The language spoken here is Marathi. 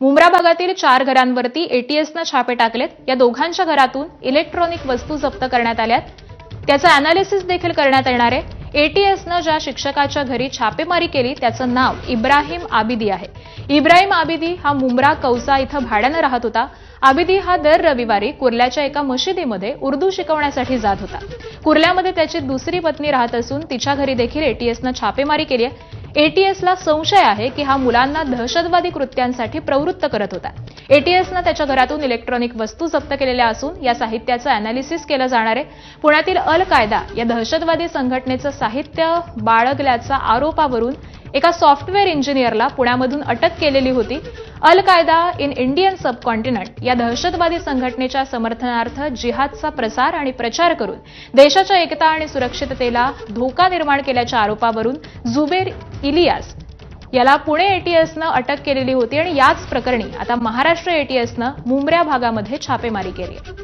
मुंब्रा भागातील चार घरांवरती एटीएसनं छापे टाकलेत. या दोघांच्या घरातून इलेक्ट्रॉनिक वस्तू जप्त करण्यात आल्यात. त्याचं अनालिसिस देखील करण्यात येणार आहे. एटीएसनं ज्या शिक्षकाच्या घरी छापेमारी केली त्याचं नाव इब्राहिम आबिदी आहे. इब्राहिम आबिदी हा मुंब्रा कौसा इथं भाड्यानं राहत होता. आबिदी हा दर रविवारी कुर्ल्याच्या एका मशिदीमध्ये उर्दू शिकवण्यासाठी जात होता. कुर्ल्यामध्ये त्याची दुसरी पत्नी राहत असून तिच्या घरी देखील एटीएसनं छापेमारी केली आहे. एटीएसला संशय आहे की हा मुलांना दहशतवादी कृत्यांसाठी प्रवृत्त करत होता. एटीएसनं त्याच्या घरातून इलेक्ट्रॉनिक वस्तू जप्त केलेल्या असून या साहित्याचं अनालिसिस केलं जाणार आहे. पुण्यातील अल कायदा या दहशतवादी संघटनेचं साहित्य बाळगल्याचा आरोपावरून एका सॉफ्टवेअर इंजिनियरला पुण्यामधून अटक केलेली होती. अल कायदा इन इंडियन सबकॉन्टिनेंट या दहशतवादी संघटनेच्या समर्थनार्थ जिहादचा प्रसार आणि प्रचार करून देशाच्या एकता आणि सुरक्षिततेला धोका निर्माण केल्याच्या आरोपावरून जुबेर इलियास याला पुणे एटीएसनं अटक केलेली होती आणि याच प्रकरणी आता महाराष्ट्र एटीएसनं मुंबऱ्या भागामध्ये छापेमारी केली आहे.